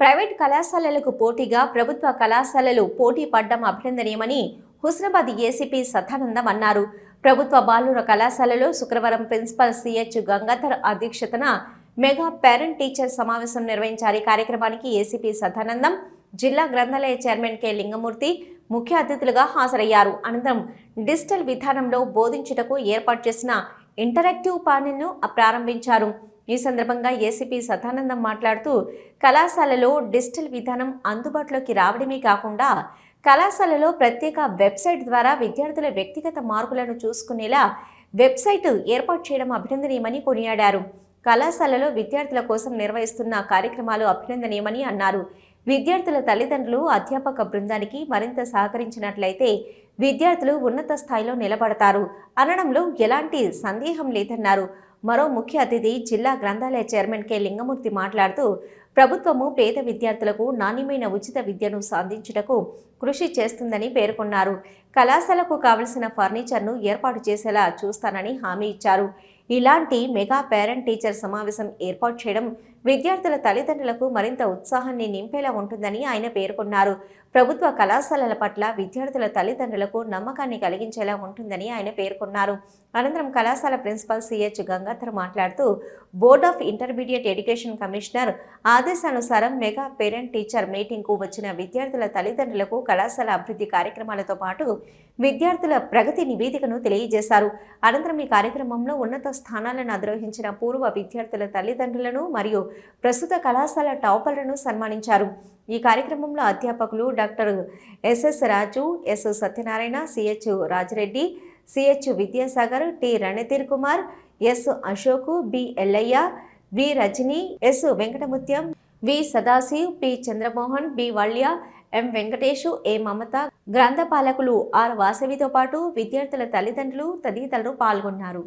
Private కళాశాలలకు పోటీగా ప్రభుత్వ కళాశాలలు పోటీ పడ్డం అభినందనీయమని హుస్నాబాద్ ఏసీపీ సదానందం అన్నారు. ప్రభుత్వ బాలుర కళాశాలలో శుక్రవారం ప్రిన్సిపల్ సిహెచ్ గంగాధర్ అధ్యక్షతన మెగా పేరెంట్ టీచర్ సమావేశం నిర్వహించారు. ఈ కార్యక్రమానికి ఏసీపీ సదానందం జిల్లా గ్రంథాలయ చైర్మన్ కె. లింగమూర్తి ముఖ్య అతిథులుగా హాజరయ్యారు. అనంతరం డిజిటల్ విధానంలో బోధించుటకు ఏర్పాటు చేసిన ఇంటరాక్టివ్ ప్యానెల్ను ప్రారంభించారు. ఈ సందర్భంగా ఏసీపీ సదానందం మాట్లాడుతూ కళాశాలలో డిజిటల్ విధానం అందుబాటులోకి రావడమే కాకుండా కళాశాలలో ప్రత్యేక వెబ్సైట్ ద్వారా విద్యార్థుల వ్యక్తిగత మార్కులను చూసుకునేలా వెబ్సైట్ ఏర్పాటు చేయడం అభినందనీయమని కొనియాడారు. కళాశాలలో విద్యార్థుల కోసం నిర్వహిస్తున్న కార్యక్రమాలు అభినందనీయమని అన్నారు. విద్యార్థుల తల్లిదండ్రులు అధ్యాపక బృందానికి మరింత సహకరించినట్లయితే విద్యార్థులు ఉన్నత స్థాయిలో నిలబడతారు. అనడంలో ఎలాంటి సందేహం లేదన్నారు. మరో ముఖ్య అతిథి జిల్లా గ్రంథాలయ చైర్మన్ కె. లింగమూర్తి మాట్లాడుతూ ప్రభుత్వము పేద విద్యార్థులకు నాణ్యమైన ఉచిత విద్యను సాధించుటకు కృషి చేస్తుందని పేర్కొన్నారు. కళాశాలకు కావలసిన ఫర్నిచర్ను ఏర్పాటు చేసేలా చూస్తానని హామీ ఇచ్చారు. ఇలాంటి మెగా పేరెంట్ టీచర్ సమావేశం ఏర్పాటు చేయడం విద్యార్థుల తల్లిదండ్రులకు మరింత ఉత్సాహాన్ని నింపేలా ఉంటుందని ఆయన పేర్కొన్నారు. ప్రభుత్వ కళాశాలల పట్ల విద్యార్థుల తల్లిదండ్రులకు నమ్మకాన్ని కలిగించేలా ఉంటుందని ఆయన పేర్కొన్నారు. అనంతరం కళాశాల ప్రిన్సిపల్ సిహెచ్ గంగాధర్ మాట్లాడుతూ board of intermediate education commissioner ఆదేశానుసారం మెగా పేరెంట్ టీచర్ మీటింగ్కు వచ్చిన విద్యార్థుల తల్లిదండ్రులకు కళాశాల అభివృద్ధి కార్యక్రమాలతో పాటు విద్యార్థుల ప్రగతి నివేదికను తెలియజేశారు. అనంతరం ఈ కార్యక్రమంలో ఉన్నత స్థానాలను అధిరోహించిన పూర్వ విద్యార్థుల తల్లిదండ్రులను మరియు ప్రస్తుత కళాశాల టాపర్లను సన్మానించారు. ఈ కార్యక్రమంలో అధ్యాపకులు doctor SS Raju S Satyanarayana CH Rajareddy CH Vidyasagar T Ranadheer Kumar S Ashok B Yellaiah V Rajani S Venkatamutyam V Sadashiv P Chandramohan B Valya M Venkatesh A Mamatha గ్రంథపాలకులు R వాసవితో పాటు విద్యార్థుల తల్లిదండ్రులు తదితరులు పాల్గొన్నారు.